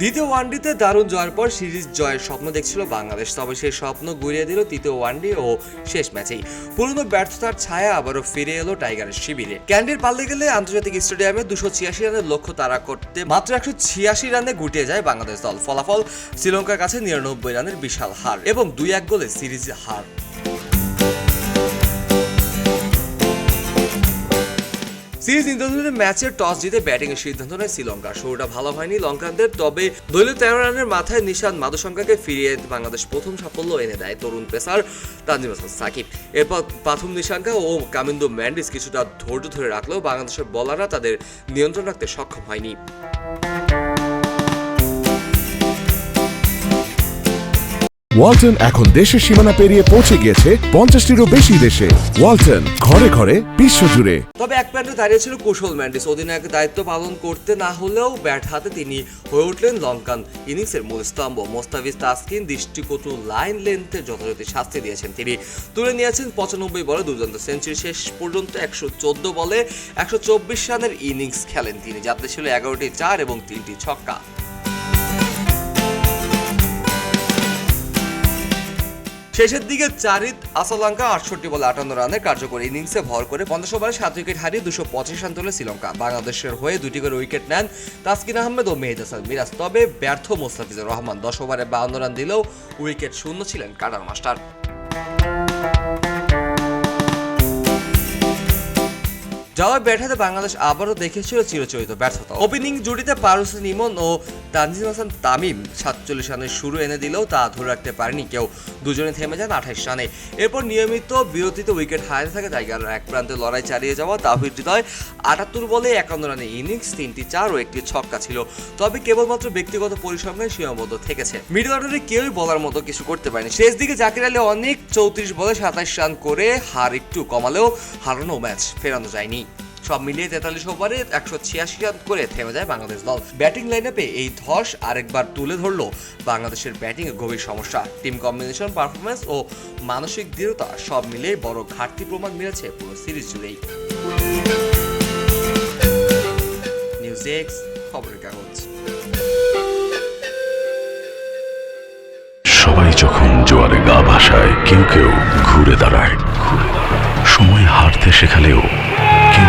দ্বিতীয় ওয়ানডেতে দারুণ জয়ের পর সিরিজ জয়ের স্বপ্ন দেখছিল বাংলাদেশ, তবে সেই স্বপ্ন গুড়িয়ে দিল তৃতীয় ওয়ানডে ও শেষ ম্যাচেই। পুরনো ব্যর্থতার ছায়া আবারও ফিরে এলো টাইগারের শিবিরে। ক্যান্ডির পাল্লে গেলে আন্তর্জাতিক স্টেডিয়ামে দুশো ছিয়াশি রানের লক্ষ্য তারা করতে মাত্র একশো ছিয়াশি রানে গুটিয়ে যায় বাংলাদেশ দল। ফলাফল শ্রীলঙ্কার কাছে নিরানব্বই রানের বিশাল হার এবং দুই এক গোলে সিরিজ হার। সিরিজ নির্ধারণের ম্যাচের টস জিতে ব্যাটিং এর সিদ্ধান্ত নেয় শ্রীলঙ্কা। শুরুটা ভালো হয়নি লঙ্কানদের, তবে দলীয় তেরো রানের মাথায় নিশান মাদুসংখ্যাকে ফিরিয়ে বাংলাদেশ প্রথম সাফল্য এনে দেয় তরুণ পেসার তানজিম হাসান সাকিব। এরপর প্রাথম নিশাঙ্কা ও কামিন্দু ম্যান্ডিস কিছুটা ধৈর্য ধরে রাখলেও বাংলাদেশের বলাররা তাদের নিয়ন্ত্রণ রাখতে সক্ষম হয়নি। ওয়ালটন এখন দেশের সীমানা পেরিয়ে পৌঁছে গিয়েছে পঞ্চাশটিরও বেশি দেশে। ওয়ালটন, ঘরে ঘরে বিশ্বজুড়ে তবে এক প্যান্টে দাঁড়িয়ে ছিল কুশল ম্যান্ডিস। অধিনায়কের দায়িত্ব পালন করতে না হলেও ব্যাট হাতে তিনি হয়ে উঠলেন লঙ্কান ইনিংসের মূল স্তম্ভ। মোস্তাফিজ তাসকিন দৃষ্টিকটু লাইন লেন্থে যথাযথ শাস্তি দিয়েছেন তিনি। তুলে নিয়েছেন পঁচানব্বই বলে দুর্দান্ত সেঞ্চুরি। শেষ পর্যন্ত একশো চোদ্দ বলে একশো চব্বিশ রানের ইনিংস খেলেন তিনি। যাতে ছিল এগারোটি চার এবং তিনটি ছক্কা। শেষের দিকে চারিত আসালঙ্কা আটষট্টি বলে আটান্ন রানের কার্যকরী ইনিংসে ভর করে পঞ্চাশ ওভারে সাত উইকেট হারিয়ে দুশো পঁচিশ রান তোলে শ্রীলঙ্কা। বাংলাদেশের হয়ে দুটি করে উইকেট নেন তাসকিন আহমেদ ও মেহেদ হাসান মিরাজ। তবে ব্যর্থ মোস্তাফিজুর রহমান দশ ওভারে বাউন্ন রান দিলেও উইকেট শূন্য ছিলেন কাটার মাস্টার। জবাব ব্যাট হাতে বাংলাদেশ আবারও দেখেছিল চিরচরিত ব্যর্থতা। ওপেনিং জুটিতে পারুস নিমন ও তানজিম হাসান তামিম সাতচল্লিশ রানের শুরু এনে দিলেও তা ধরে রাখতে পারেনি কেউ। দুজনে থেমে যান আঠাইশ রানে। এরপর নিয়মিত বিরতিতে উইকেট হারাতে থাকে টাইগার এক প্রান্তে লড়াই চালিয়ে যাওয়া তাহিদ হৃদয় আটাত্তর বলে একান্ন রানে ইনিংস, তিনটি চার ও একটি ছক্কা ছিল। তবে কেবলমাত্র ব্যক্তিগত পরিশ্রমে সীমাবদ্ধ থেকেছে। মিডল অর্ডারে কেউই বলার মতো কিছু করতে পারেনি। শেষ দিকে জাকির আলী অনেক চৌত্রিশ বলে সাতাশ রান করে হার একটু কমালেও হারানো ম্যাচ ফেরানো যায়নি। সব মিলিয়ে তেতাল্লিশ ওভারে একশো ছিয়াশি রান করে থেমে যায় বাংলাদেশ দল। ব্যাটিং লাইনআপে এই ধস আরেকবার তুলে ধরলো বাংলাদেশের ব্যাটিং গভীর সমস্যা। টিম কম্বিনেশন পারফরমেন্স ও মানসিক দৃঢ়তা সব মিলিয়ে বড় ঘাটতি প্রমাণ মিলেছে পুরো সিরিজ জুড়েই। খবরের কাগজ। সবাই যখন জোয়ারে গা ভাসায়, কেউ কেউ ঘুরে দাঁড়ায়। সময় হারতে শেখালেও